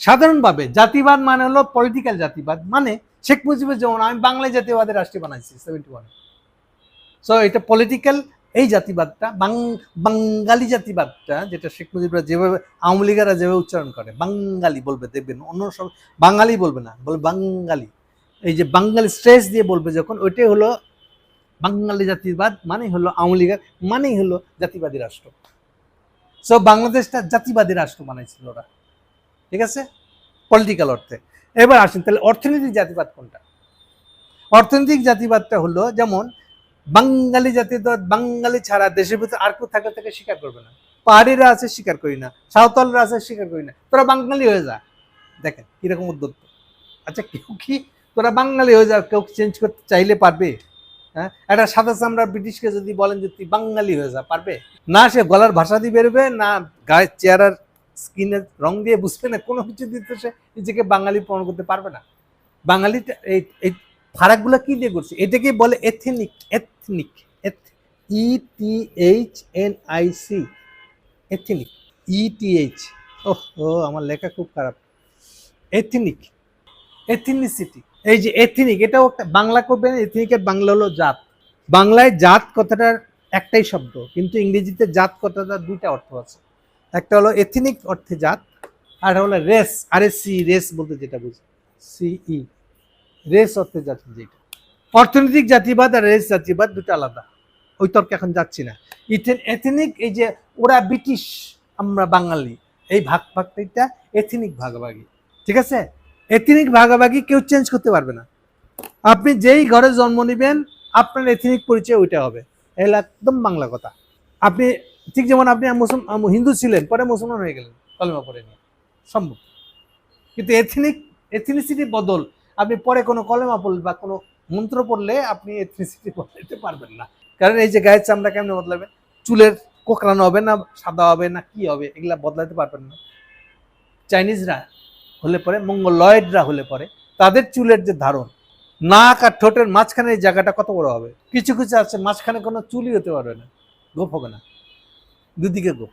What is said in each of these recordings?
সাধারণভাবে জাতিবাদ মানে হলো পলিটিক্যাল জাতিবাদ। মানে শেখ মুজিবুর যেমন, আমি বাংলায় জাতীয়বাদের রাষ্ট্র বানাইছি সেভেন্টি ওয়ান সো এটা পলিটিক্যাল এই জাতিবাদটা বাঙালি জাতিবাদটা, যেটা শেখ মুজিবরা যেভাবে, আওয়ামী লীগেরা যেভাবে উচ্চারণ করে, বাঙালি বলবে, দেখবেন, অন্য সব, বাঙালি বলবে না বলবে বাঙালি। এই যে বাঙালি স্ট্রেস দিয়ে বলবে যখন, ওইটাই হলো বাঙালি জাতিবাদ মানে হলো আওয়ামী লীগের, মানেই হলো জাতিবাদী রাষ্ট্র। সো বাংলাদেশটা জাতিবাদী রাষ্ট্র বানাইছিল ওরা। ঠিক আছে? পলিটিক্যাল অর্থে। এবার আসেন, তাহলে অর্থনৈতিক জাতিবাদ কোনটা? অর্থনৈতিক জাতিবাদটা হলো, যেমন বাঙালি জাতিবাদ, বাঙালি ছাড়া দেশের ভিতরে আর কেউ থাকা থেকে স্বীকার করবে না। পাহাড়িরা আছে, স্বীকার করি না। সাঁওতালরা আছে, স্বীকার করি না। তোরা বাঙালি হয়ে যা। দেখেন, কীরকম উদ্যোগ আচ্ছা কেউ কি তোরা বাঙালি হয়ে যা, কেউ চেঞ্জ করতে চাইলে পারবে? হ্যাঁ? একটা সাদা চামড়া ব্রিটিশকে যদি বলেন যে তুই বাঙালি হয়ে যা, পারবে? না, সে গলার ভাষা দিয়ে বেরোবে, না গায়ের চেহারার স্কিনের রং দিয়ে বুঝবে না, কোনো কিছু দিতে সে নিজেকে বাঙালি প্রমাণ করতে পারবে না। বাঙালিটা এই এই ফারাকগুলো কি দিয়ে করছে? এটাকে বলে ethnic ethnic E T H N I C ethnic E T H ও আমার লেখা খুব খারাপ। এথনিক এথনিসিটি এই যে এথনিক এটাও একটা বাংলা করবেন এথনিকের বাংলা হলো জাত। বাংলায় জাত কথাটার একটাই শব্দ, কিন্তু ইংরেজিতে জাত কথাটার দুইটা অর্থ আছে। একটা হলো এথনিক অর্থে জাত, আর হলো রেস আর সি রেস বলতে যেটা বুঝি সিই রেস অর্থে জাতি যেটা। অর্থনৈতিক জাতিবাদ আর রেস জাতিবাদ দুটো আলাদা, ওই তর্কে এখন যাচ্ছি না। ইথেন এথনিক এই যে ওরা ব্রিটিশ, আমরা বাঙালি, এই ভাগ ভাগটা এথনিক ভাগাভাগি, ঠিক আছে? এথনিক ভাগাভাগি কেউ চেঞ্জ করতে পারবে না। আপনি যেই ঘরে জন্ম নেবেন, আপনার এথনিক পরিচয় ওইটা হবে। এগুলো একদম বাংলা কথা। আপনি ঠিক যেমন আপনি হিন্দু ছিলেন, পরে মুসলমান হয়ে গেলেন, কলমা পরে নিয়ে। সম্ভব। কিন্তু এথনিক এথনিসিটি বদল, আপনি পরে কোনো কলেমা পড়লে বা কোনো মন্ত্র পড়লে আপনি এথনিসিটি বদলাতে পারবেন না। কারণ এই যে গায়ের চামড়া কেমনে বদলাবে? চুলের কোকড়ানো হবে না, সাদা হবে না, কি হবে? এগুলা বদলাতে পারবেন না। চাইনিজরা হলে পরে, মঙ্গলয়েডরা হলে পরে, তাদের চুলের যে ধারণ, নাক আর ঠোঁটের মাঝখানে জায়গাটা কত বড় হবে? কিছু কিছু আছে, মাঝখানে কোনো চুলই হতে পারবে না, গোপ হবে না। দুদিকে গোপ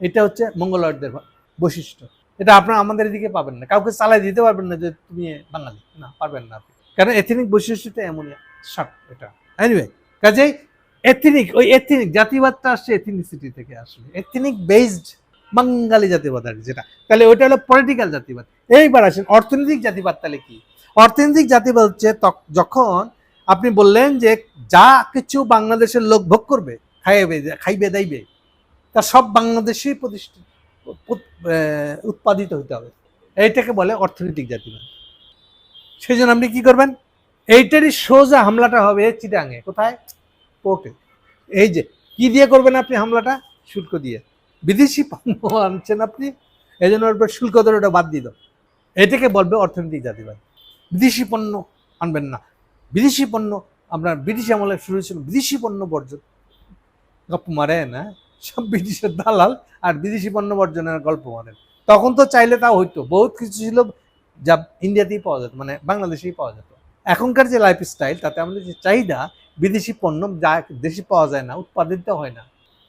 এটা হচ্ছে মঙ্গলয়েডদের বৈশিষ্ট্য। এটা আপনার আমাদের এদিকে পাবেন না। কাউকে চালাই দিতে পারবেন না যে তুমি বাঙালি। না, পারবেন না আপনি। কারণ এথেনিক বৈশিষ্ট্যটা এমনই শর্ট এটা। এনিওয়ে কাজেই এথেনিক ওই এথেনিক জাতিবাদটা আসছে এথেনিসিটি থেকে আসলে। এথেনিক বেসড বাঙালি জাতিবাদ আর যেটা। তাহলে ওইটা হলো পলিটিক্যাল জাতিবাদ। এইবার আসেন, অর্থনৈতিক জাতিবাদ তাহলে কি? অর্থনৈতিক জাতিবাদ হচ্ছে যখন আপনি বললেন যে যা কিছু বাংলাদেশের লোক ভোগ করবে খাইবে খাইবে, দাইবে তা সব বাংলাদেশেই প্রতিষ্ঠিত, উৎ- উৎপাদিত হতে হবে। এইটাকে বলে অর্থনৈতিক জাতিবাদ। সেই জন্য আপনি কি করবেন? এইটারই সোজা হামলাটা হবে চিটাঙে কোথায়? পোর্টে এই যে, কি দিয়ে করবেন আপনি হামলাটা? শুল্ক দিয়ে। বিদেশি পণ্য আনছেন আপনি এই জন্য শুল্ক ধরে ওটা বাদ দিয়ে দাও। এটাকে বলবে অর্থনৈতিক জাতিবাদ। বিদেশি পণ্য আনবেন না। বিদেশি পণ্য, আপনার ব্রিটিশ আমলে শুরু ছিল বিদেশি পণ্য বর্জন। গল্প মারে হ্যাঁ? সব ব্রিটিশের দালাল আর বিদেশি পণ্য বর্জনের গল্প মারেন তখন তো চাইলে তাও হইতো। বহুত কিছু ছিল যা ইন্ডিয়াতেই পাওয়া যেত মানে বাংলাদেশেই পাওয়া যেত। এখনকার যে লাইফ স্টাইল তাতে আমাদের যে চাহিদা, বিদেশি পণ্য যা দেশে পাওয়া যায় না, উৎপাদিত হয় না।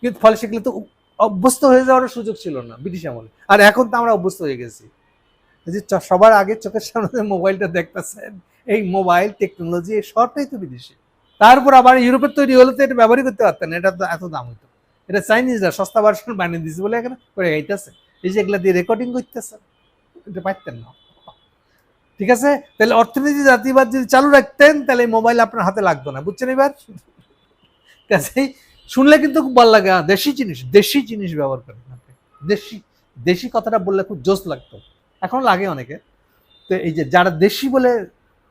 কিন্তু ফলে সেগুলো তো অভ্যস্ত হয়ে যাওয়ার সুযোগ ছিল না ব্রিটিশ আমলে। আর এখন তো আমরা অভ্যস্ত হয়ে গেছি। যে সবার আগে চোখের সামনে মোবাইলটা দেখতেছেন, এই মোবাইল টেকনোলজি এই সবটাই তো বিদেশি। তারপর আবার ইউরোপের তৈরি হলে তো এটা ব্যবহারই করতে পারতেন এটা তো এত দাম হতো এটা চাইনিজরা সস্তা ভার্সন বানিয়ে দিয়েছে বলে এখানে করে গাইতেছে। এই যে এগুলা দিয়ে রেকর্ডিং করতেছে। এটা পারতেন না। ঠিক আছে? তাহলে অর্থনীতি জাতিবাদ যদি চালু রাখতেন তাহলে এই মোবাইল আপনার হাতে লাগতো না। বুঝছেন এবার? কাজেই শুনলে কিন্তু খুব ভালো লাগে। আহ, দেশি জিনিস দেশি জিনিস ব্যবহার করেন দেশি দেশি কথাটা বললে খুব জোস লাগতো। এখন লাগে অনেকে। তো এই যে যারা দেশি বলে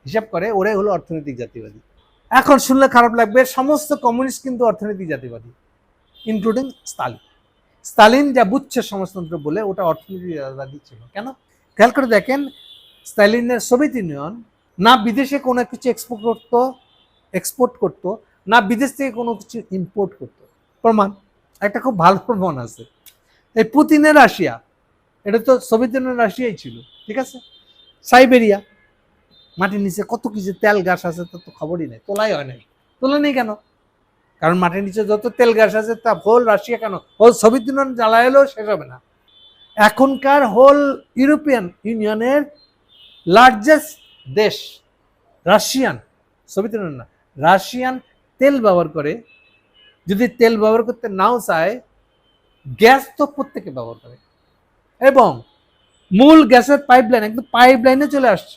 হিসাব করে ওরাই হলো অর্থনৈতিক জাতিবাদী। এখন শুনলে খারাপ লাগবে সমস্ত কমিউনিস্ট কিন্তু অর্থনৈতিক জাতিবাদী। ইনক্লুডিং স্টালিন স্টালিন যা বুঝছে সমাজতন্ত্র বলে, ওটা অর্থনীতি জাতিবাদী ছিল। কেন? খেয়াল করে দেখেন, স্টালিনের সোভিয়েত ইউনিয়ন না বিদেশে কোনো কিছু এক্সপোর্ট করতো এক্সপোর্ট করতো, না বিদেশ থেকে কোনো কিছু ইম্পোর্ট করতো। প্রমাণ, একটা খুব ভালো প্রমাণ আছে। এই পুতিনের রাশিয়া, এটা তো সোভিয়েত ইউনিয়ন রাশিয়াই ছিল, ঠিক আছে? সাইবেরিয়া, মাটির নিচে কত কিছু তেল গাছ আছে তার তো খবরই নেই, তোলাই হয় নাই। তোলা নেই কেন? কারণ মাটির নিচে যত তেল গ্যাস আছে, তা হোল রাশিয়া কেন? হোল সোভিয়েত ইউনিয়ন জ্বালা এলেও শেষ হবে না। এখনকার হোল ইউরোপিয়ান ইউনিয়নের লার্জেস্ট দেশ রাশিয়ান, সোভিয়েত ইউনিয়ন না, রাশিয়ান তেল ব্যবহার করে, যদি তেল ব্যবহার করতে নাও চায়, গ্যাস তো প্রত্যেকে ব্যবহার করে। এবং মূল গ্যাসের পাইপলাইন একদম পাইপলাইনে চলে আসছে।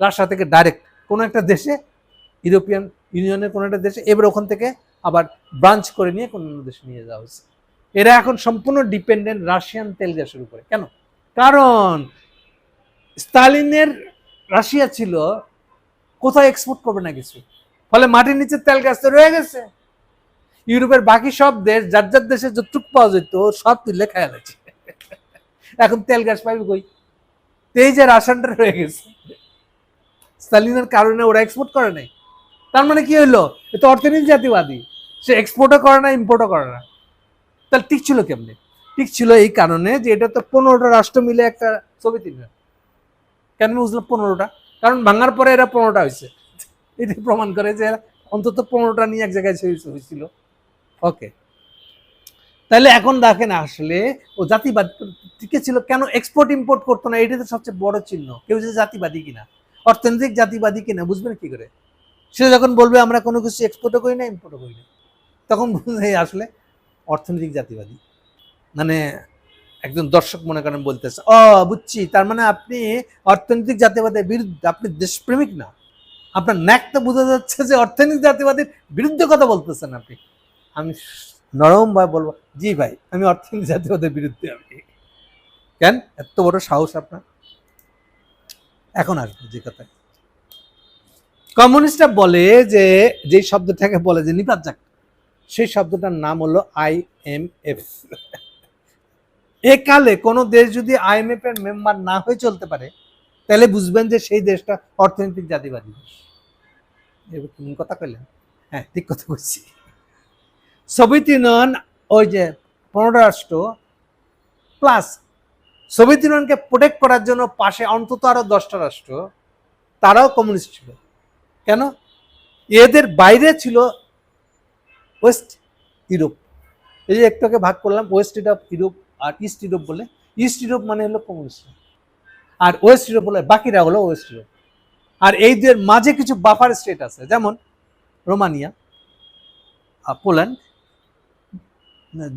রাশিয়া থেকে ডাইরেক্ট কোনো একটা দেশে, ইউরোপিয়ান ইউনিয়নের কোনো একটা দেশে, এবার ওখান থেকে আবার ব্রাঞ্চ করে নিয়ে কোনো অন্য দেশে নিয়ে যাওয়া হচ্ছে এরা এখন সম্পূর্ণ ডিপেন্ডেন্ট রাশিয়ান তেল গ্যাসের উপরে। কেন? কারণ স্টালিনের রাশিয়া ছিল কোথায় এক্সপোর্ট করবে না কিছু। ফলে মাটির নিচে তেল গ্যাস তো রয়ে গেছে। ইউরোপের বাকি সব দেশ, যার যার দেশে যতটুক পাওয়া যেত, সব তুলে খেয়াল আছে এখন তেল গ্যাস পাইবে কই? এই যে রাশনটা রয়ে গেছে। স্টালিনের কারণে ওরা এক্সপোর্ট করে নাই। তার মানে কি হইল? এ তো অর্থনীতি জাতিবাদী। সে এক্সপোর্টও করে না ইম্পোর্টও করে না। তাহলে ঠিক ছিল কেমনি? ঠিক ছিল এই কারণে যে এটা তো পনেরোটা রাষ্ট্র মিলে একটা সোভিয়েত ইউনিয়ন কেন বুঝলাম পনেরোটা? কারণ ভাঙার পরে এরা পনেরোটা হয়েছে। এটি প্রমাণ করে যে অন্তত পনেরোটা নিয়ে এক জায়গায় হয়েছে- হয়েছিল ওকে। তাহলে এখন দেখেন আসলে ও জাতিবাদ টিকে ছিল, কেন এক্সপোর্ট ইম্পোর্ট করতো না? এটা তো সবচেয়ে বড় চিহ্ন। কেউ যে জাতিবাদী কিনা। অর্থনৈতিক জাতিবাদী কিনা, বুঝবেন কি করে? সে যখন বলবে, আমরা কোনো কিছু এক্সপোর্টও করি না ইম্পোর্টও করি না। তখন এই আসলে অর্থনৈতিক জাতিবাদী। মানে একজন দর্শক মনে করেন বলতেছে ও বুঝছি, তার মানে আপনি অর্থনৈতিক জাতিবাদের বিরুদ্ধে, আপনি দেশপ্রেমিক না। আপনার ন্যাকটা বোঝা যাচ্ছে যে অর্থনৈতিক জাতিবাদের বিরুদ্ধে কথা বলতেছেন আপনি। আমি নরম ভাই বলব, জি ভাই, আমি অর্থনৈতিক জাতিবাদের বিরুদ্ধে আমি। কেন? এত বড় সাহস আপনার? এখন আসব যে কথা কমিউনিস্টরা বলে যে যে শব্দটাকে বলে যে নিপাত যাক, সেই শব্দটার নাম হলো আই এম এফ। একালে কোনো দেশ যদি আইএমএফ এর মেম্বার না হয়ে চলতে পারে, তাহলে বুঝবেন যে সেই দেশটা অর্থনৈতিক জাতিবাদী দেশ। কোন কথা কইলেন? হ্যাঁ ঠিক কথা বলছি সোভিয়েত ইউনিয়ন, ওই যে পনেরো রাষ্ট্র, প্লাস সোভিয়েত ইউনিয়নকে প্রোটেক্ট করার জন্য পাশে অন্তত আরও দশটা রাষ্ট্র, তারাও কমিউনিস্ট ছিল। কেন? এদের বাইরে ছিল ওয়েস্ট ইউরোপ। এই যে একটুকে ভাগ করলাম, ওয়েস্ট ইউরোপ ইউরোপ আর ইস্ট ইউরোপ বলে ইস্ট ইউরোপ মানে হলো কমিউনিস্ট। আর ওয়েস্ট ইউরোপ বলে বাকিরা হলো ওয়েস্ট ইউরোপ। আর এই দুয়ের মাঝে কিছু বাফার স্টেট আছে, যেমন রোমানিয়া পোল্যান্ড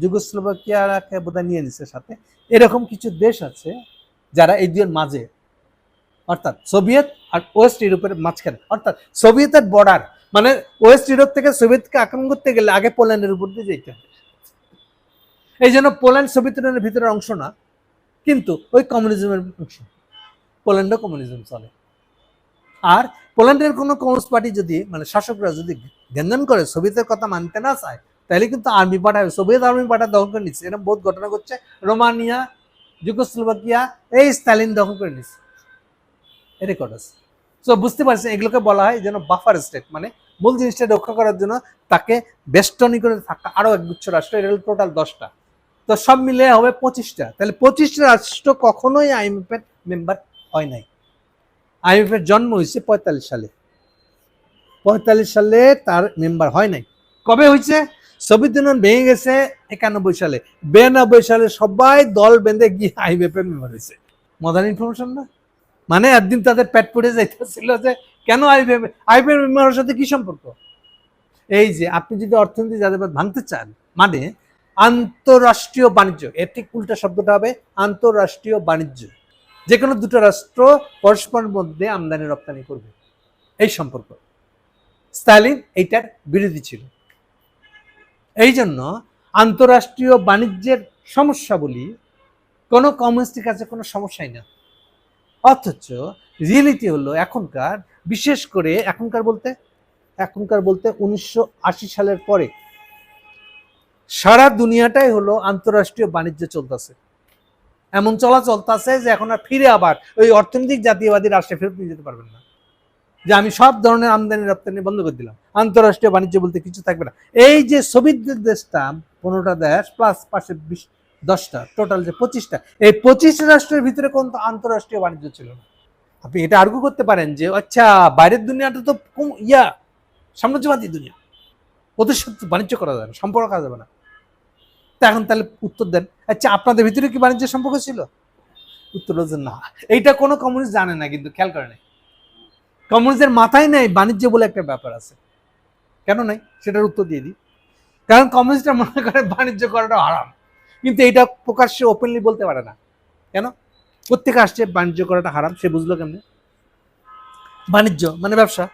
যুগোস্লোভাকিয়াকে বোধহয় নিয়ে নিচ্ছে সাথে। এরকম কিছু দেশ আছে যারা এই দুয়ের মাঝে। অর্থাৎ সোভিয়েত আর ওয়েস্ট ইউরোপের মাঝখানে। অর্থাৎ সোভিয়েতের বর্ডার মানে ওয়েস্ট ইউরোপ থেকে সোভিয়েতকে আক্রমণ করতে গেলে আগে পোল্যান্ডের উপর দিয়ে যেতে হবে। এই জন্য পোল্যান্ড সোভিয়েত ইউনিয়নের ভিতরের অংশ না, কিন্তু ওই কমিউনিজমের অংশ। পোল্যান্ডও কমিউনিজম চলে। আর পোল্যান্ডের কোনো কমিউনিস্ট পার্টি যদি মানে শাসকরা যদি গেঞ্জন করে, সোভিয়েতের কথা মানতে না চায়, তাহলে কিন্তু আর্মি পাঠাবে। সোভিয়েত আর্মি পাঠা দখল করে নিচ্ছে। এরকম বহুত ঘটনা ঘটছে। রোমানিয়া, যুগোস্লোভাকিয়া, এই স্টালিন দখল করে নিচ্ছে। রেকর্ড আছে। সো বুঝতে পারছেন, এগুলোকে বলা হয় যেন বাফার স্টেট মানে মূল জিনিসটা রক্ষা করার জন্য তাকে বেষ্টনী করে থাকা আরও এক গুচ্ছ রাষ্ট্র, এটা হলো টোটাল দশটা। তো সব মিলে হবে পঁচিশটা। তাহলে পঁচিশটা রাষ্ট্র কখনোই আইএমএফ এর মেম্বার হয় নাই। আইএমএফ এর জন্ম হয়েছে পঁয়তাল্লিশ সালে। পঁয়তাল্লিশ সালে তার মেম্বার হয় নাই। কবে হয়েছে? সোভিয়েত ইউনিয়ন ভেঙে গেছে একানব্বই সালে। বিরানব্বই সালে সবাই দল বেঁধে গিয়ে আইএমএফ এর মেম্বার হয়েছে। মডার্ন ইনফরমেশন না? মানে একদিন তাদের পেট পড়ে যাইতেছিল যে, কেন আইএমএফ আইএমএফ মেম্বারের সাথে কি সম্পর্ক? এই যে, আপনি যদি অর্থনীতি জাতিবাদ ভাঙতে চান মানে আন্তরাষ্ট্রীয় বাণিজ্য, এর ঠিক উল্টা শব্দটা হবে আন্তরাষ্ট্রীয় বাণিজ্য। যে কোনো দুটো রাষ্ট্র পরস্পরের মধ্যে আমদানি রপ্তানি করবে। এই সম্পর্ক। স্টালিন এইটার বিরোধী ছিল। এই জন্য আন্তরাষ্ট্রীয় বাণিজ্যের সমস্যা বলি কোনো কমিউনিস্টের কাছে কোনো সমস্যাই না। অথচ রিয়েলিটি হলো এখনকার, বিশেষ করে এখনকার বলতে এখনকার বলতে উনিশশো আশি সালের পরে। সারা দুনিয়াটাই হলো আন্তরাষ্ট্রীয় বাণিজ্য চলতেছে। এমন চলা চলতেছে যে এখন আর ফিরে আবার ওই অর্থনৈতিক জাতীয়বাদী রাষ্ট্রে ফেরত নিয়ে যেতে পারবেন না। যে আমি সব ধরনের আমদানি রপ্তানি বন্ধ করে দিলাম। আন্তরাষ্ট্রীয় বাণিজ্য বলতে কিছু থাকবে না। এই যে সোভিয়েত দেশটা, পনেরোটা দেশ প্লাস পাশে বিশ দশটা টোটাল যে পঁচিশটা, এই পঁচিশটা রাষ্ট্রের ভিতরে কোন তো আন্তরাষ্ট্রীয় বাণিজ্য ছিল না। আপনি এটা আর্গু করতে পারেন যে আচ্ছা বাইরের দুনিয়াটা তো ইয়া, সাম্রাজ্যবাদী দুনিয়া। ওদের সাথে বাণিজ্য করা যাবে না, সম্পর্ক করা যাবে না। তা এখন তাহলে উত্তর দেন। আচ্ছা আপনাদের ভিতরে কি বাণিজ্য সম্পর্ক ছিল? উত্তর হচ্ছে না। এইটা কোনো কমিউনিস্ট জানে না, কিন্তু খেয়াল করে নাই কমিউনিস্টের মাথায় নেই বাণিজ্য বলে একটা ব্যাপার আছে। কেন নাই? সেটার উত্তর দিয়ে দিই। কারণ কমিউনিস্টরা মনে করে বাণিজ্য করাটা আরাম কিন্তু এটা প্রকাশ্যে ওপেনলি বলতে পারে না। কেন? প্রত্যেকে আসছে? বাণিজ্য করাটা হারাম, সে বুঝলো কেমনে? বাণিজ্য মানে ব্যবসা।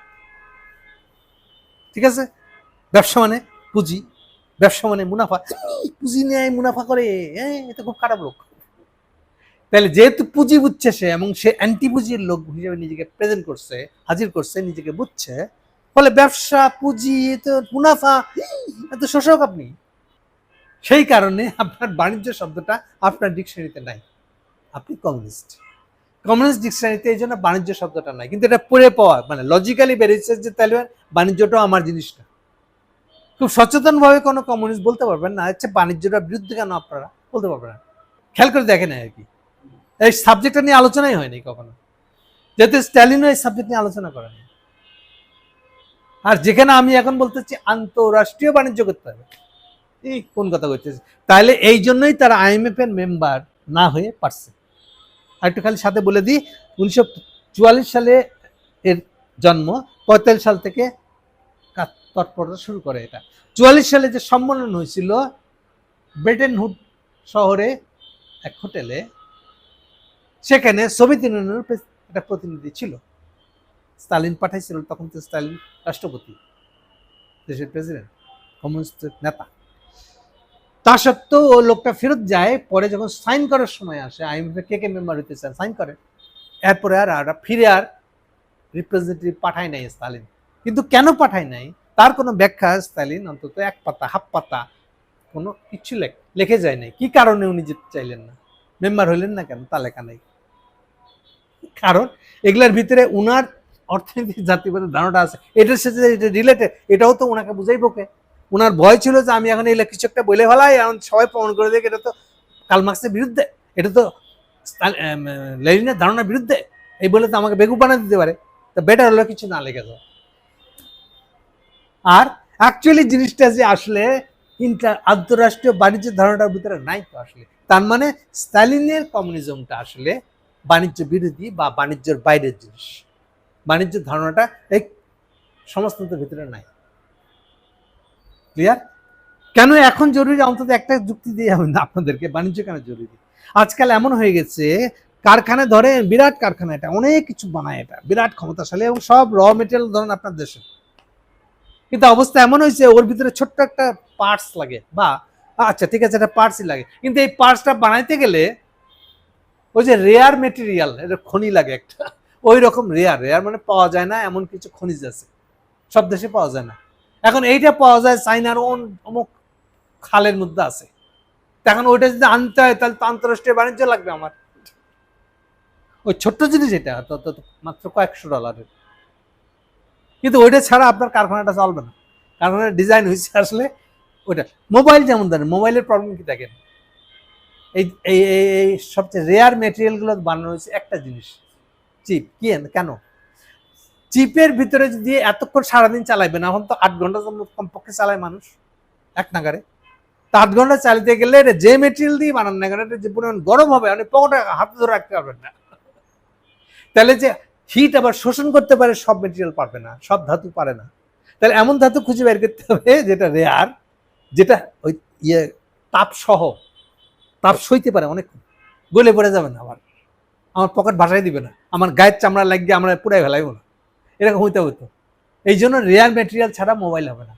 ঠিক আছে? ব্যবসা মানে পুঁজি। ব্যবসা মানে মুনাফা। পুঁজি নেয় মুনাফা করে হ্যাঁ এটা খুব খারাপ লোক। তাহলে যেহেতু পুঁজি বুঝছে সে এবং সে অ্যান্টি পুঁজির লোক হিসেবে নিজেকে প্রেজেন্ট করছে, হাজির করছে, নিজেকে বুঝছে, ফলে ব্যবসা, পুঁজি তো মুনাফা এত শোষক আপনি। সেই কারণে আপনার বাণিজ্য শব্দটা আপনার ডিকশনারিতে নাই। আপনি কমিউনিস্ট কমিউনিস্ট ডিকশনারিতে এই জন্য বাণিজ্য শব্দটা নাই। কিন্তু এটা পড়ে পাওয়া মানে লজিক্যালি বেরিয়েছে যে তাহলে বাণিজ্যটাও আমার জিনিসটা খুব সচেতনভাবে কোনো কমিউনিস্ট বলতে পারবেন না। হচ্ছে বাণিজ্যটার বিরুদ্ধে কেন আপনারা? বলতে পারবেন না। খেয়াল করে দেখেন আর কি। এই সাবজেক্টটা নিয়ে আলোচনাই হয়নি কখনো। যেহেতু স্ট্যালিনও এই সাবজেক্ট নিয়ে আলোচনা করেনি। আর যেখানে আমি এখন বলতে চাচ্ছি আন্তঃরাষ্ট্রীয় বাণিজ্য করতে হবে। এই কোন কথা করতেছে তাহলে এই জন্যই তারা আইএমএফ এর মেম্বার না হয়ে পারছে। আর একটু খালি সাথে বলে দিই, উনিশশো চুয়াল্লিশ সালে এর জন্ম, পঁয়তাল্লিশ সাল থেকে তৎপরতা শুরু করে এটা। চুয়াল্লিশ সালে যে সম্মেলন হয়েছিল, ব্রেটেনহুড শহরে এক হোটেলে, সেখানে সোভিয়েত ইউনিয়নের একটা প্রতিনিধি ছিল। স্টালিন পাঠাইছিল, তখন তো স্টালিন রাষ্ট্রপতি, দেশের প্রেসিডেন্ট কমিউনিস্ট নেতা। তা সত্ত্বেও ও লোকটা ফেরত যায়, পরে যখন সাইন করার সময় আসে আইএমএফ কে কে মেম্বার হইতে চান সাইন করে। এরপরে আর আর ফিরে আর রিপ্রেজেন্টেটিভ পাঠায় নাই স্টালিন। কিন্তু কেন পাঠায় নাই? তার কোনো ব্যাখ্যা স্টালিন, অন্তত এক পাতা, হাফ পাতা, কোনো কিছু লেখ- যায় নাই। কি কারণে উনি যেতে চাইলেন না? মেম্বার হইলেন না কেন? তা লেখা নাই। কারণ এগুলার ভিতরে উনার অর্থনৈতিক জাতিবাদের ধারণাটা আছে। এটার সাথে এটা রিলেটেড এটাও তো ওনাকে বুঝাই বকে ওনার ভয় ছিল যে আমি এখন এই কিছু একটা বলে ফেলাই, এখন সবাই প্রমাণ করে দেয় এটা তো কাল মার্ক্সের বিরুদ্ধে, এটা তো লেনিনের ধারণার বিরুদ্ধে, এই বলে তো আমাকে বেগু বানিয়ে দিতে পারে। তা বেটার হলো কিছু না লেগে যাওয়া। আর অ্যাকচুয়ালি জিনিসটা যে আসলে ইন্টার আন্তঃরাষ্ট্রীয় বাণিজ্য ধারণাটার ভিতরে নাই তো আসলে। তার মানে স্টালিনের কমিউনিজমটা আসলে বাণিজ্য বিরোধী বা বাণিজ্যের বাইরের জিনিস। বাণিজ্য ধারণাটা এই সমাজতন্ত্রের ভিতরে নাই। ক্লিয়ার কেন এখন জরুরি? অন্তত একটা যুক্তি দিয়ে হবে না আপনাদেরকে, বাণিজ্য কেন জরুরি? আজকাল এমন হয়ে গেছে, কারখানা ধরে বিরাট কারখানা এটা, অনেক কিছু বানায় এটা, বিরাট ক্ষমতাশালী এবং সব র মেটেরিয়াল ধরেন আপনার দেশে। কিন্তু অবস্থা এমন হয়েছে, ওর ভিতরে ছোট্ট একটা পার্টস লাগে, বা আচ্ছা ঠিক আছে একটা পার্টসই লাগে। কিন্তু এই পার্টসটা বানাইতে গেলে, ওই যে রেয়ার মেটেরিয়াল এটা খনি লাগে একটা। ওই রকম রেয়ার রেয়ার মানে পাওয়া যায় না, এমন কিছু খনিজ আছে। সব দেশে পাওয়া যায় না। এখন এইটা পাওয়া যায় চাইনার অমুক খালের মধ্যে আছে। এখন ওইটা যদি আনতে হয়, তাহলে তো আন্তঃরাষ্ট্রীয় বাণিজ্য লাগবে আমার। ওই ছোট্ট জিনিস এটা মাত্র কয়েকশো ডলারের। কিন্তু ওইটা ছাড়া আপনার কারখানাটা চলবে না। কারখানার ডিজাইন হয়েছে আসলে ওইটা। মোবাইল যেমন ধরেন মোবাইলের প্রবলেম কি দেখেন? এই এই সবচেয়ে রেয়ার মেটেরিয়ালগুলো বানানো হয়েছে একটা জিনিস। চিপ কি এন- কেন? চিপের ভিতরে যদি এতক্ষণ সারাদিন চালাইবে, না এখন তো আট ঘণ্টা কমপক্ষে চালায় মানুষ এক নাগারে। তা আট ঘণ্টা চালাতে গেলে এটা যে মেটেরিয়াল দিয়ে বানান না এটা যে পরিমাণ গরম হবে, আপনি পকেটে হাতে ধরে রাখতে পারবেন না। তাহলে যে হিট আবার শোষণ করতে পারে, সব মেটেরিয়াল পারবে না, সব ধাতু পারে না। তাহলে এমন ধাতু খুঁজে বের করতে হবে, যেটা রেয়ার যেটা ওই ইয়ে তাপ সহ, তাপ সইতে পারে অনেক গলে পড়ে যাবে না আবার। আমার পকেট ভাসাই দিবে না। আমার গায়ের চামড়া লাগিয়ে আমরা পুরাই ফেলাইব না। এরকম হইতে হতো এই জন্য রেয়ার মেটেরিয়াল ছাড়া মোবাইল হবে না।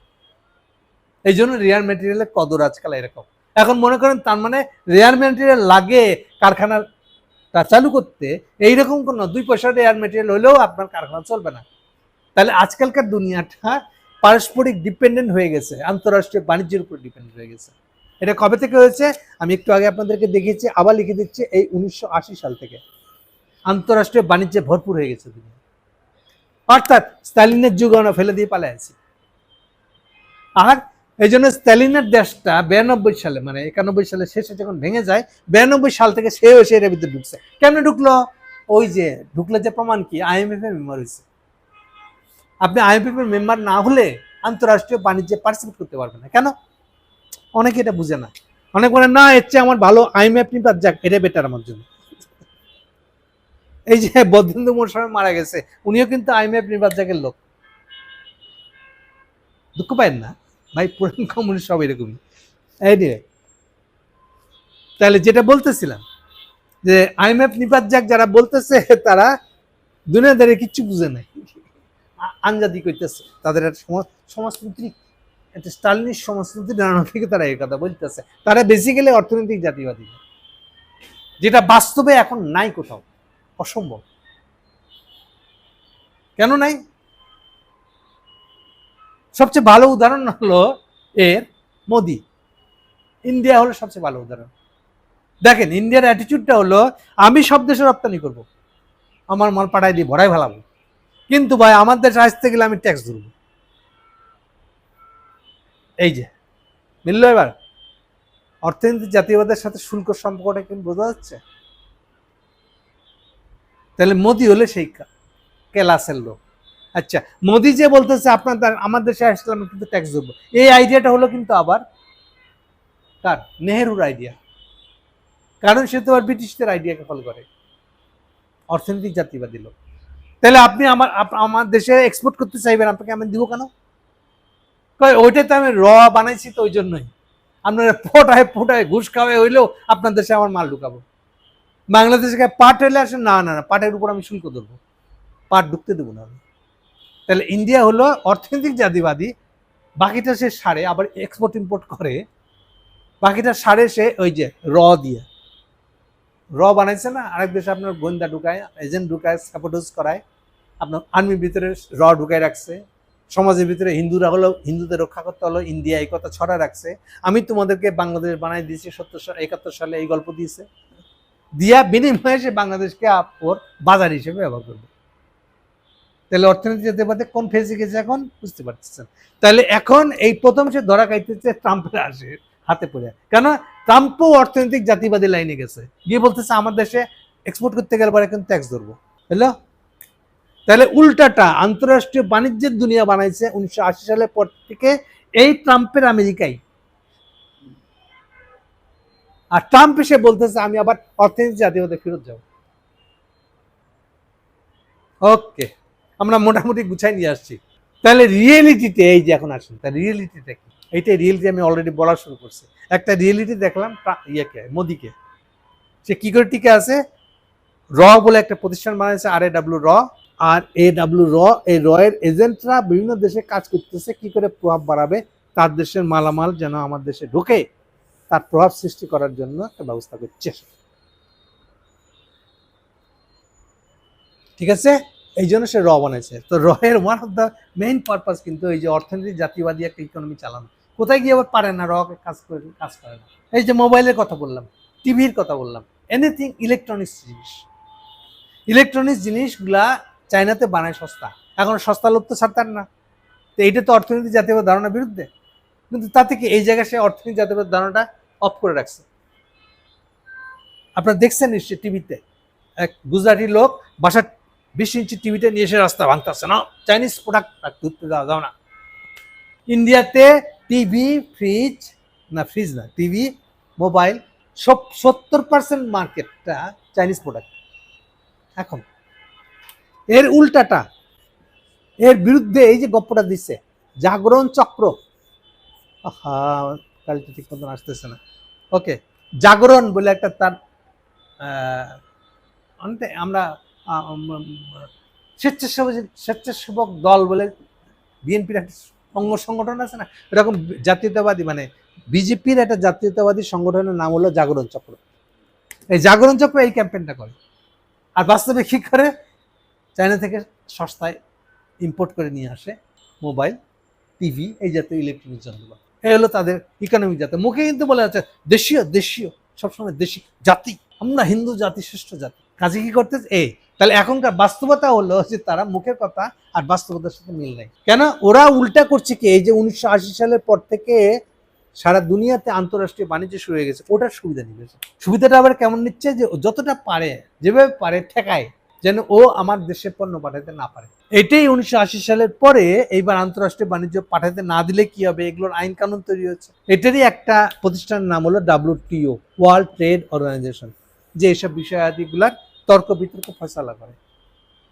এই জন্য রেয়ার মেটেরিয়ালের কদর আজকাল এরকম। এখন মনে করেন, তার মানে রেয়ার মেটেরিয়াল লাগে কারখানাটা চালু করতে, এইরকম কোনো দুই পয়সা রেয়ার মেটেরিয়াল হলেও আপনার কারখানা চলবে না। তাহলে আজকালকার দুনিয়াটা পারস্পরিক ডিপেন্ডেন্ট হয়ে গেছে, আন্তঃরাষ্ট্রীয় বাণিজ্যের উপর ডিপেন্ডেন্ট হয়ে গেছে। এটা কবে থেকে হয়েছে? আমি একটু আগে আপনাদেরকে দেখিয়েছি, আবার লিখে দিচ্ছি, এই উনিশশো আশি সাল থেকে। আন্তঃরাষ্ট্রীয় বাণিজ্যে ভরপুর হয়ে গেছে দুনিয়া। অর্থাৎ স্টালিনের যুগ আমরা ফেলে দিয়ে পালে আছি আর এই জন্য স্টালিনের দেশটা বিরানব্বই সালে মানে একানব্বই সালে শেষে যখন ভেঙে যায়, বিরানব্বই সাল থেকে সেও এসে এর ভিতরে ঢুকছে। কেমনে ঢুকলো? ওই যে ঢুকলে যে প্রমাণ কি? আইএমএফ এর মেম্বার হয়েছে। আপনি আইএমএফ এর মেম্বার না হলে আন্তঃরাষ্ট্রীয় বাণিজ্যে পার্টিসিপেট করতে পারবেন না। কেন? অনেকে এটা বুঝে না। অনেক বলে, না, এর চেয়ে আমার ভালো আইএমএফ নিপাত যাক, এটা বেটার আমার জন্য। এই যে বদ্ধেন্দু মোশারফ মারা গেছে, উনিও কিন্তু আইএমএফ নিপাত যাকের লোক। দুঃখ পায়েন না? ভাই, পুরান কমিউনিস্ট সব এরকমই। এই নিয়ে, তাহলে যেটা বলতেছিলাম, যে আইএমএফ নিপাত যাক যারা বলতেছে, তারা দুনিয়াদারে কিচ্ছু বুঝে নাই। আঞ্জাদি করতেছে। তাদের একটা সমাজ- সমাজতান্ত্রিক একটা স্টালিনিশ সমাজতান্ত্রিক ধারণা থেকে তারা এই কথা বলতেছে। তারা বেসিক্যালি অর্থনৈতিক জাতিবাদী। যেটা বাস্তবে এখন নাই কোথাও। অসম্ভব। কেন নাই? সবচেয়ে ভালো উদাহরণ হলো এর মোদি। ইন্ডিয়া হলো সবচেয়ে ভালো উদাহরণ। দেখেন, ইন্ডিয়ার অ্যাটিটিউডটা হলো, আমি সব দেশে রপ্তানি করব। আমার মাল পাঠাই দিয়ে ভরাই ফেলাবো। কিন্তু ভাই, আমার দেশে আসতে গেলে আমি ট্যাক্স ধরব। এই যে, মিললো এবার? অর্থনীতি জাতীয়বাদের সাথে শুল্ক সম্পর্কটা কিন্তু বোঝা যাচ্ছে? তাহলে মোদি হলে সেই ক্লাসের লোক। আচ্ছা মোদি যে বলতেছে, আপনার আমার দেশে আসলে আমি কিন্তু ট্যাক্স দেবো। এই আইডিয়াটা হলো কিন্তু আবার কার? নেহেরুর আইডিয়া কারণ সে তো আর ব্রিটিশদের আইডিয়াকে ফলো করে। অর্থনৈতিক জাতিবাদী লোক। তাহলে আপনি আমার আমার দেশে এক্সপোর্ট করতে চাইবেন, আপনাকে আমি দিব কেন? ওইটা তো আমি র বানাইছি তো ওই জন্যই। আপনার ফোটায় ফোটায় ঘুষ খাওয়াই হইলেও আপনার দেশে আমার মাল ঢুকাবো। বাংলাদেশে পাট হইলে আসে, না না না, পাটের উপর আমি শুল্ক ধরবো। পাট ঢুকতে দেবো না তাহলে ইন্ডিয়া হলো অর্থনৈতিক জাতিবাদী, বাকিটা সে সারে, আবার এক্সপোর্ট ইম্পোর্ট করে। বাকিটা সারে সে ওই যে র দিয়ে। র বানাইছে না, আরেক দেশে আপনার গোয়েন্দা ঢুকায় এজেন্ট ঢুকায় সাপোর্টস করায়, আপনার আর্মির ভিতরে র ঢুকায় রাখছে। সমাজের ভিতরে হিন্দুরা হলো, হিন্দুদের রক্ষা করতে হলো ইন্ডিয়া এই কথা ছড়া রাখছে। আমি তোমাদেরকে বাংলাদেশ বানাই দিয়েছি, সত্তর সাল, একাত্তর সালে এই গল্প দিয়েছে। দিয়া বিনিময়ে সে বাংলাদেশকে ওর বাজার হিসেবে ব্যবহার করবে। তাহলে অর্থনীতি যেতে পারতে, কোন ফেজে গেছে এখন? বুঝতে পারতেছেন। তাহলে এখন এই প্রথম সে ধরা খাইতেছে ট্রাম্পের আসে হাতে পড়ে। কেন ট্রাম্পও অর্থনৈতিক জাতিবাদী লাইনে গেছে। গিয়ে বলতেছে, আমার দেশে এক্সপোর্ট করতে গেলে পরে কিন্তু ট্যাক্স ধরবো। বুঝলো তাহলে উল্টাটা আন্তঃরাষ্ট্রীয় বাণিজ্যের দুনিয়া বানাইছে উনিশশো আশি সালের পর থেকে এই ট্রাম্পের আমেরিকাই। আর ট্রাম্প এসে বলতেছে, আমি আবার অর্থনীতি জাতীয়তা ফেরত যাব। ওকে আমরা মোটামুটি গুছাই নিয়ে আসছি। তাহলে রিয়েলিটিতে এই যে এখন আসুন তার রিয়েলিটিটা কি? এইটাই রিয়েলিটি আমি অলরেডি বলা শুরু করছি। একটা রিয়েলিটি দেখলাম ইয়েকে, মোদিকে। সে কি করে টিকে আছে? র বলে একটা প্রতিষ্ঠান বানাইছে আর এ ডাব্লিউ র। আর এ ডাব্লিউ র, এই র এর এজেন্টরা বিভিন্ন দেশে কাজ করতেছে, কি করে প্রভাব বাড়াবে? তার দেশের মালামাল যেন আমার দেশে ঢোকে। তার প্রভাব সৃষ্টি করার জন্য একটা ব্যবস্থা করছে ঠিক আছে? এই জন্য সে র বানাইছে। তো র এর one of the main purpose কিন্তু এই যে অর্থনীতি, জাতিবাদী একটা ইকোনমি চালানো। কোথায় গিয়ে আবার পারে না, র কাজ করে কাজ করে না। এই যে মোবাইলের কথা বললাম, টিভির কথা বললাম এনিথিং ইলেকট্রনিক্স জিনিস। ইলেকট্রনিক্স জিনিসগুলা চায়নাতে বানায় সস্তা। এখন সস্তা লোক তো ছাড়তার না। তো এইটা তো অর্থনীতি জাতীয় ধারণার বিরুদ্ধে। কিন্তু তা থেকে এই জায়গায় সে অর্থনীতি জাতীয় ধারণাটা অফ করে রাখছে। আপনারা দেখছেন নিশ্চয়ই টিভিতে, এক গুজরাটি লোক বাসার বিশ ইঞ্চি টিভিতে নিয়ে এসে রাস্তা ভাঙতেছে, না? চাইনিজ প্রোডাক্ট যাওয়া যাও না। ইন্ডিয়াতে টিভি ফ্রিজ না ফ্রিজ না, টিভি মোবাইল সব সত্তর পার্সেন্ট মার্কেটটা চাইনিজ প্রোডাক্ট এখন, এর উল্টাটা, এর বিরুদ্ধে এই যে গপ্পটা দিচ্ছে, জাগরণ চক্র। কালটা ঠিক মতন আসতেছে না। ওকে জাগরণ বলে একটা তার অনেকটা আমরা স্বেচ্ছাসেবক স্বেচ্ছাসেবক দল বলে বিএনপির একটা অঙ্গ সংগঠন আছে না? এরকম জাতীয়তাবাদী মানে বিজেপির একটা জাতীয়তাবাদী সংগঠনের নাম হলো জাগরণ চক্র। এই জাগরণ চক্র এই ক্যাম্পেইনটা করে। আর বাস্তবে কি করে? চায়না থেকে সস্তায় ইম্পোর্ট করে নিয়ে আসে মোবাইল টিভি এই জাতীয় ইলেকট্রনিক যন্ত্র এই হলো তাদের ইকোনমিক জাতি। মুখে কিন্তু বলে যাচ্ছে দেশীয় দেশীয়, সবসময় দেশি জাতি। আমরা হিন্দু জাতি, শ্রেষ্ঠ জাতি। কাজে কি করতে এই তাহলে এখনকার বাস্তবতা হলো যে তারা মুখের কথা আর বাস্তবতার সাথে মিল নেই। কেন? ওরা উল্টা করছে কি? এই যে উনিশশো আশি সালের পর থেকে সারা দুনিয়াতে আন্তঃরাষ্ট্রীয় বাণিজ্য শুরু হয়ে গেছে। ওটার সুবিধা নিয়েছে সুবিধাটা আবার কেমন নিচ্ছে? যে যতটা পারে, যেভাবে পারে, ঠেকায়। যেন ও আমার দেশে পণ্য পাঠাতে না পারে। এটাই উনিশশো আশি সালের পরে এইবার আন্তঃরাষ্ট্রীয় বাণিজ্য পাঠাতে না দিলে কি হবে? এগুলোর আইন কানুন তৈরি হচ্ছে। এটারই একটা প্রতিষ্ঠানের নাম হলো ডাব্লিউটিও ওয়ার্ল্ড ট্রেড অর্গানাইজেশন যে এইসব বিষয়াদিগুলার তর্ক বিতর্ক ফয়সালা করে,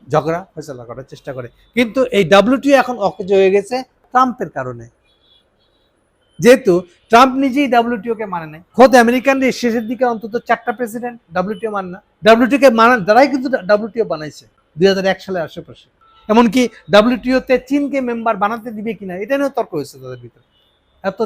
ঝগড়া ফয়সালা করার চেষ্টা করে। কিন্তু এই ডাব্লিউটিও এখন অকেজ হয়ে গেছে ট্রাম্পের কারণে। যেহেতু ট্রাম্প নিজেই ডাব্লিউটিও কে মানে নাই। খোদ আমেরিকান শেষের দিকে অন্তত চারটা প্রেসিডেন্ট ডাব্লিউটিও মানে না। ডাব্লিউটিও কে মানার দ্বারাই কিন্তু ডাব্লিউটিও বানাইছে, দুই হাজার এক সালের আশেপাশে। এমনকি ডাব্লিউটিও তে চীনকে মেম্বার বানাতে দিবে কিনা, এটা নিয়েও তর্ক হয়েছে তাদের ভিতরে। এত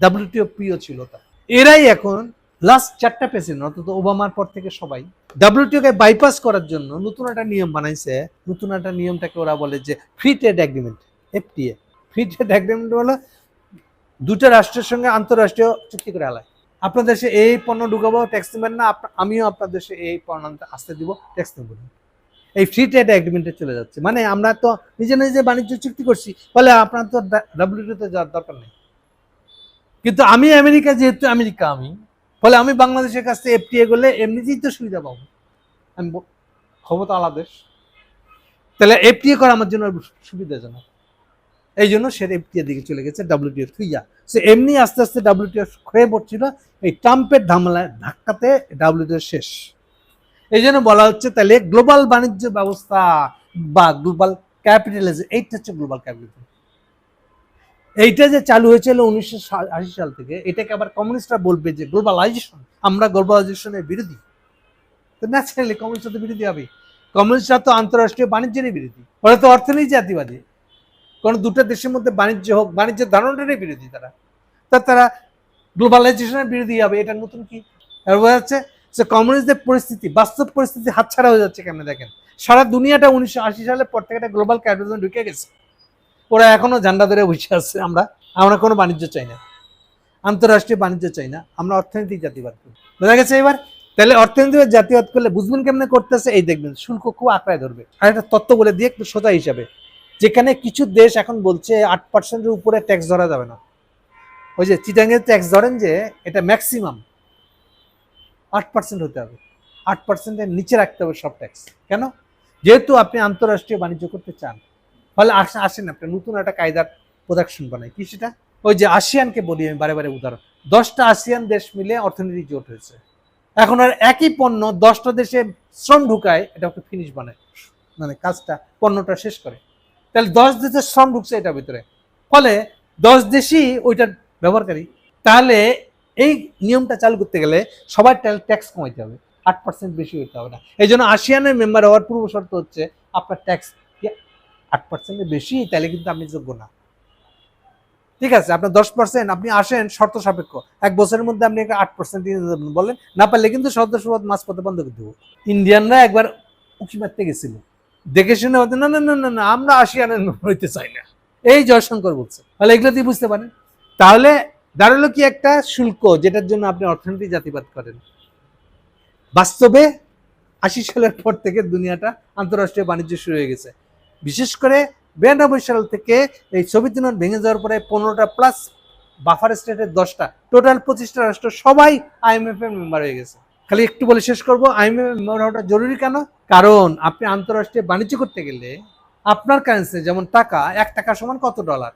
ডাব্লিউটিও প্রিয় ছিল তা এরাই এখন লাস্ট চারটা প্রেসিডেন্ট অন্তত ওবামার পর থেকে সবাই। ডাব্লিউটিও কে বাইপাস করার জন্য নতুন একটা নিয়ম বানাইছে। নতুন একটা নিয়মটাকে ওরা বলে যে free trade agreement FTA free trade agreement হলো দুটো রাষ্ট্রের সঙ্গে আন্তঃরাষ্ট্রীয় চুক্তি করে আলায়। আপনার দেশে এই পণ্য ঢুকাবো ট্যাক্স দেবেন না আমিও আপনার দেশে এই পণ্য আসতে দিব ট্যাক্স দেবো না। এই ফ্রি ট্রেড এগ্রিমেন্টে চলে যাচ্ছে। মানে আমরা তো নিজে নিজে বাণিজ্য চুক্তি করছি, ফলে আপনার তো ডাব্লিউটিতে যাওয়ার দরকার নেই। কিন্তু আমি আমেরিকা, যেহেতু আমেরিকা আমি, ফলে আমি বাংলাদেশের কাছ থেকে এফটিএ করলে এমনিতেই তো সুবিধা পাবো। আমি ব- হব তো আলাদা দেশ। তাহলে এফটিএ করা আমার জন্য সুবিধাজনক। এই জন্য সে এফটিএ দিকে চলে গেছে ডাব্লিউটিও থুইয়া সে এমনি আস্তে আস্তে ডাব্লিউটিও ক্ষয়ে পড়ছিল, এই ট্রাম্পের ধামলায় ধাক্কাতে ডাব্লিউটিও শেষ। এই জন্য বলা হচ্ছে তাহলে গ্লোবাল বাণিজ্য ব্যবস্থা বা গ্লোবাল ক্যাপিটালিজম, এইটা হচ্ছে গ্লোবাল ক্যাপিটালিজম। এইটা যে চালু হয়েছিল উনিশশো আশি সাল থেকে, এটাকে আবার কমিউনিস্টরা বলবে যে গ্লোবালাইজেশন, আমরা গ্লোবালাইজেশনের বিরোধী। তো ন্যাচারালি কমিউনিস্টরা তো বিরোধী হবে। কমিউনিস্টরা তো আন্তঃরাষ্ট্রীয় বাণিজ্যেরই বিরোধী। ওরা তো অর্থনীতি জাতিবাদী। কোন দুটো দেশের মধ্যে বাণিজ্য হোক বাণিজ্যের ধারণাটারই বিরোধী তারা। তা তারা গ্লোবালাইজেশনের বিরোধী হবে, এটা নতুন কি? বোঝা যাচ্ছে যে কমিউনিস্টদের পরিস্থিতি, বাস্তব পরিস্থিতি হাতছাড়া হয়ে যাচ্ছে কেমনে দেখেন? সারা দুনিয়াটা উনিশশো আশি সালের পর থেকে একটা গ্লোবাল ক্যাপিটালিজম ঢুকে গেছে। ওরা এখনও ঝান্ডা ধরে বসে আছে আমরা। আমরা কোনো বাণিজ্য চাই না। আন্তঃরাষ্ট্রীয় বাণিজ্য চাই না। আমরা অর্থনৈতিক জাতিবাদ করি। বোঝা গেছে এবার? তাহলে অর্থনৈতিক জাতিবাদ করলে বুঝবেন কেমনে করতেছে? এই দেখবেন, শুল্ক খুব আঁকড়ায় ধরবে। আর একটা তত্ত্ব বলে দিয়ে একটু সোজা হিসাবে। যেখানে কিছু দেশ এখন বলছে আট পার্সেন্টের উপরে ট্যাক্স ধরা যাবে না। ওই যে চিটাঙ্গের ট্যাক্স ধরেন যে, এটা ম্যাক্সিমাম আট পার্সেন্ট হতে হবে। আট পার্সেন্টের নিচে রাখতে হবে সব ট্যাক্স কেন? যেহেতু আপনি আন্তঃরাষ্ট্রীয় বাণিজ্য করতে চান, ফলে আসেন আপনি, নতুন একটা কায়দার প্রোডাকশন বানাই। কি সেটা? ওই যে আসিয়ানকে বলি আমি বারে বারে উদাহরণ। দশটা আসিয়ান দেশ মিলে অর্থনীতি জোট হয়েছে। এখন আর একই পণ্য দশটা দেশে শ্রম ঢুকায়, এটা একটা ফিনিশ বানায়। মানে কাজটা, পণ্যটা শেষ করে। তাহলে দশ দেশের শ্রম ঢুকছে এটার ভিতরে। ফলে দশ দেশই ওইটার ব্যবহারকারী। তাহলে এই নিয়মটা চালু করতে গেলে সবার তাহলে ট্যাক্স কমাইতে হবে। আট পার্সেন্ট বেশি হইতে হবে না। এই জন্য আসিয়ানের মেম্বার হওয়ার পূর্ব শর্ত হচ্ছে আপনার ট্যাক্স আট পার্সেন্টের বেশি, তাহলে কিন্তু আপনি যোগ্য না। ঠিক আছে, আপনার দশ পার্সেন্ট আপনি আসেন, শর্ত সাপেক্ষ। এক বছরের মধ্যে আপনি একটা আট পার্সেন্ট বলেন। না পারলে কিন্তু শর্ত সুবাদ মাছ পথে বন্ধ করে দেবো। ইন্ডিয়ানরা একবার উঁকি মারতে গেছিল। দেখে শুনে বলতে না না না না না আমরা আসিয়ানের হইতে চাই না। এই জয়শঙ্কর বলছে। তাহলে এগুলো দিয়ে বুঝতে পারেন? তাহলে দাঁড়াল কি একটা শুল্ক যেটার জন্য আপনি অর্থনীতি জাতিবাদ করেন। বাস্তবে আশি সালের পর থেকে দুনিয়াটা আন্তঃরাষ্ট্রীয় বাণিজ্য শুরু হয়ে গেছে। বিশেষ করে বিরানব্বই সাল থেকে এই সোভিয়েত ইউনিয়ন ভেঙে যাওয়ার পরে পনেরোটা প্লাস বাফার স্টেটের দশটা টোটাল পঁচিশটা রাষ্ট্র সবাই আইএমএফ এর মেম্বার হয়ে গেছে। খালি একটু বলে শেষ করব। আইএমএফ মেম্বার হওয়াটা জরুরি কেন? কারণ আপনি আন্তঃরাষ্ট্রীয় বাণিজ্য করতে গেলে আপনার কারেন্সি যেমন টাকা, এক টাকা সমান কত ডলার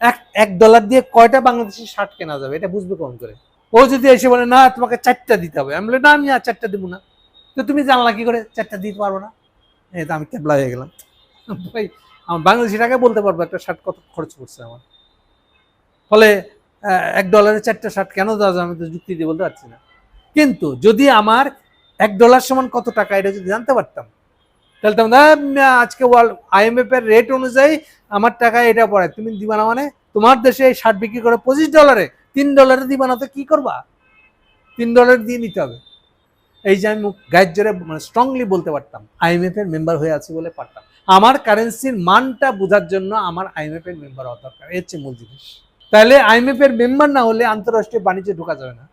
এক এক ডলার দিয়ে কয়টা বাংলাদেশি শার্ট কেনা যাবে? এটা বুঝবে কম করে? ও যদি এসে বলে, না, তোমাকে চারটা দিতে হবে। আমি বলি, না, আমি আর চারটা দেবো না। তো তুমি জানলা কি করে? চারটা দিতে পারব না। এই তো আমি ক্যাবলা হয়ে গেলাম। ভাই, আমার বাংলাদেশি টাকা বলতে পারব, একটা শার্ট কত খরচ করছে আমার। ফলে এক ডলারে চারটা শার্ট কেন দেওয়া যাবে? আমি তো যুক্তি দিয়ে বলতে পারছি না। কিন্তু যদি আমার এক ডলার সমান কত টাকা, এটা যদি জানতে পারতাম, তাহলে তো আজকে ওয়ার্ল্ড আইএমএফ এর রেট অনুযায়ী আমার টাকা এটা পড়ে, তুমি দিবা না মানে তোমার দেশে এই শার্ট বিক্রি করে পঁচিশ ডলারে তিন ডলারে দিবা না তো কি করবা? তিন ডলার দিয়ে নিতে হবে। এই যে আমি মুখ জোরে মানে স্ট্রংলি বলতে পারতাম আইএমএফ এর মেম্বার হয়ে আছি বলে পারতাম। আমার কারেন্সির মানটা বোঝার জন্য আমার আইএমএফ এর মেম্বার হওয়া দরকার, এর হচ্ছে মূল জিনিস। তাহলে আইএমএফ এর মেম্বার না হলে আন্তঃরাষ্ট্রীয় বাণিজ্যে ঢোকা যাবে না।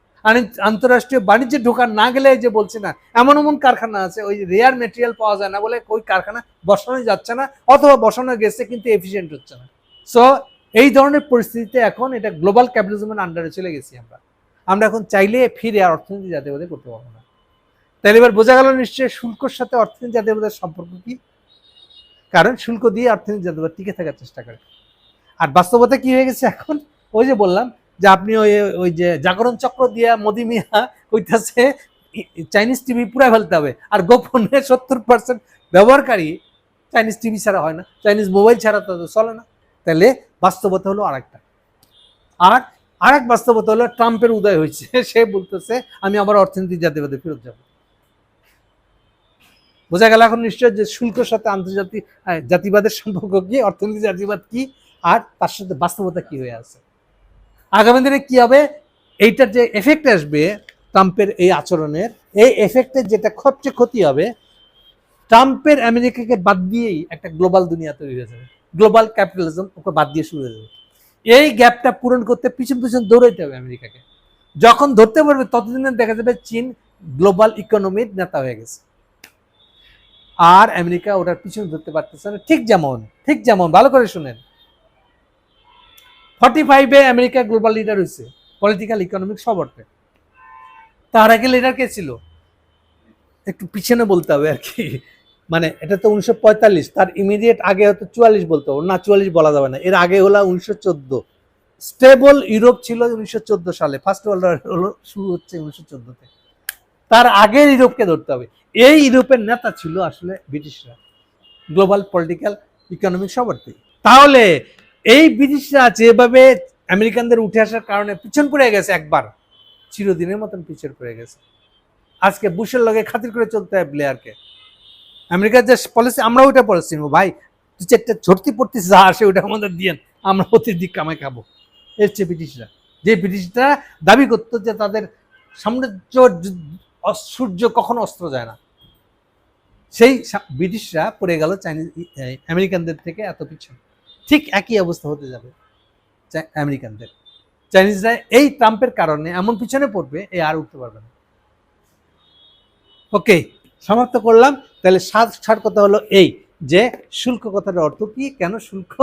আন্তঃরাষ্ট্রীয় বাণিজ্যে ঢোকা না গেলে যে বলছে না, এমন এমন কারখানা আছে, ওই রেয়ার মেটেরিয়াল পাওয়া যায় না বলে ওই কারখানা বসানো যাচ্ছে না, অথবা বসানো গেছে কিন্তু এফিসিয়েন্ট হচ্ছে না। সো এই ধরনের পরিস্থিতিতে এখন এটা গ্লোবাল ক্যাপিটালিজমের আন্ডারে চলে গেছি আমরা। আমরা এখন চাইলে ফিরে আর অর্থনীতি জাতীয়বাদী করতে পারব না। তাহলে এবার বোঝা গেল নিশ্চয়ই শুল্কর সাথে অর্থনীতি জাতীয়বাদের সম্পর্ক কি? কারণ শুল্ক দিয়ে অর্থনীতি জাতীয়বাদ টিকে থাকার চেষ্টা করে। আর বাস্তবতা কি হয়ে গেছে এখন? ওই যে বললাম যে আপনি ওই ওই যে জাগরণ চক্র দিয়া মোদি মিয়া কইতাছে চাইনিজ টিভি পুরাই ফেলতে হবে। আর গোপনে সত্তর পার্সেন্ট ব্যবহারকারী চাইনিজ টিভি ছাড়া হয় না। চাইনিজ মোবাইল ছাড়া তো চলে না। তাহলে বাস্তবতা হলো আরেকটা। আর আরেক বাস্তবতা হলো ট্রাম্পের উদয় হয়েছে। সে বলতেছে, আমি আবার অর্থনীতি জাতীয়বাদে ফেরত যাব। বোঝা গেল এখন নিশ্চয় যে শুল্কর সাথে আন্তর্জাতিক জাতিবাদের সম্পর্ক কি অর্থনীতি জাতিবাদ কি, আর তার সাথে বাস্তবতা কি হয়ে আছে। আগামী দিনে কি হবে? এইটার যে এফেক্ট আসবে, ট্রাম্পের এই আচরণের, এই এফেক্টের যেটা সবচেয়ে ক্ষতি হবে, ট্রাম্পের আমেরিকাকে বাদ দিয়েই একটা গ্লোবাল দুনিয়া তৈরি হয়ে যাবে। গ্লোবাল ক্যাপিটালিজম ওকে বাদ দিয়ে শুরু হয়ে যাবে। এই গ্যাপটা পূরণ করতে পিছন পিছন দৌড়াইতে হবে আমেরিকাকে। যখন ধরতে পারবে, ততদিনে দেখা যাবে চীন গ্লোবাল ইকোনমির নেতা হয়ে গেছে। আর আমেরিকা ওটার পিছনে ধরতে পারতেছে না। ঠিক যেমন ঠিক যেমন, ভালো করে শুনেন। ফর্টি ফাইভে আমেরিকা গ্লোবাল লিডার হয়েছে পলিটিক্যাল ইকোনমিক সব অর্থে। তার আগে লিডার কে ছিল? একটু পিছনে বলতে হবে আর কি। মানে এটা তো উনিশশো পঁয়তাল্লিশ, তার ইমিডিয়েট আগে হয়তো চুয়াল্লিশ বলতে হবে, না চুয়াল্লিশ বলা যাবে না, এর আগে হলো উনিশশো চোদ্দ। স্টেবল ইউরোপ ছিল উনিশশো চোদ্দ সালে ফার্স্ট ওয়ার্ল্ড ওয়ার হলো, শুরু হচ্ছে উনিশশো চোদ্দতে। তার আগের ইউরোপকে ধরতে হবে। এই ইউরোপের নেতা ছিল আসলে ব্রিটিশরা। গ্লোবাল পলিটিক্যাল ইকোনমিক সবার তাহলে এই ব্রিটিশরা যেভাবে আমেরিকানদের উঠে আসার কারণে পিছন পড়ে গেছে একবার, চিরদিনের মতন পিছন পড়ে গেছে। আজকে বুশের লগে খাতির করে চলতে হয় প্লেয়ারকে। আমেরিকার যে পলিসি আমরা ওইটা পলিসি নেব, ভাই। দু চারটা ঝর্তি পড়তে যা আসে ওটা আমাদের দিয়েন, আমরা অতিরিক্ত কামাই খাব। চেয়ে ব্রিটিশরা। যে ব্রিটিশরা দাবি করতো যে তাদের সাম্রাজ্য সূর্য কখনো অস্ত্র যায় না। সেই ব্রিটিশরা পড়ে গেল চাইনিজ আমেরিকানদের থেকে এত পিছনে। ঠিক একই অবস্থা হতে যাবে আমেরিকানদের। চাইনিজরা এই ট্রাম্পের কারণে এমন পিছনে পড়বে, এ আর উঠতে পারবে না। ওকে সমাপ্ত করলাম। তাহলে সাত ছাড় কথা হলো এই যে শুল্ক কথাটার অর্থ কি? কেন শুল্ক?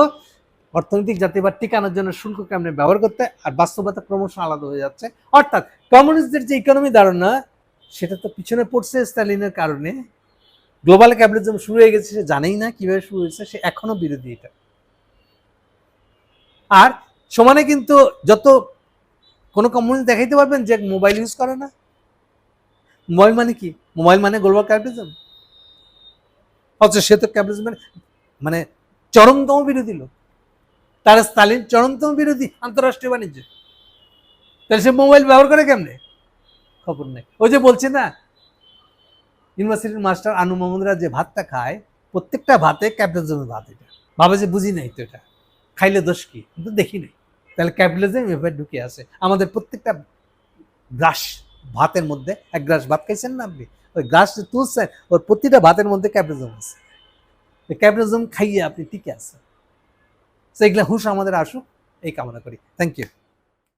অর্থনৈতিক জাতি জাতিবাদ টিকানোর জন্য শুল্ক কেমনে ব্যবহার করতে আর বাস্তবতা ক্রমশ আলাদা হয়ে যাচ্ছে। অর্থাৎ কমিউনিস্টদের যে ইকোনমি ধারণা, সেটা তো পিছনে পড়ছে স্টালিনের কারণে। গ্লোবাল ক্যাপিটালিজম শুরু হয়ে গেছে, সে জানেই না কীভাবে শুরু হয়েছে, সে এখনও বিরোধী এটা। আর সমানে কিন্তু যত কোনো কমিউনিস্ট দেখাইতে পারবেন যে মোবাইল ইউজ করে না। মোবাইল মানে কি? মোবাইল মানে গ্লোবাল ক্যাপিটালিজম অথচ সে তো ক্যাপিটালিজমের মানে চরমতম বিরোধী লোক। তার স্টালিন চরমতম বিরোধী আন্তঃরাষ্ট্রীয় বাণিজ্য। তাহলে সে মোবাইল ব্যবহার করে কেমনে? খবর নেই। ওই যে বলছে না, ইউনিভার্সিটির মাস্টার আনু মোহাম্মদরা যে ভাতটা খায়, প্রত্যেকটা ভাতে ক্যাপিটালিজমের ভাত এটা। ভাবে যে বুঝি নাই তো এটা। খাইলে দোষ কি? কিন্তু দেখি নাই। তাহলে ক্যাপিটালিজম এভাবে ঢুকে আছে। আমাদের প্রত্যেকটা গ্রাস ভাতের মধ্যে, এক গ্রাস ভাত খাইছেন না আপনি? ওই গ্রাস তুলছেন, ওর প্রতিটা ভাতের মধ্যে ক্যাপিটালিজম আছে। ক্যাপিটালিজম খাইয়ে আপনি টিকে আছেন। সেগুলো হুশ আমাদের আসুক, এই কামনা করি। Thank you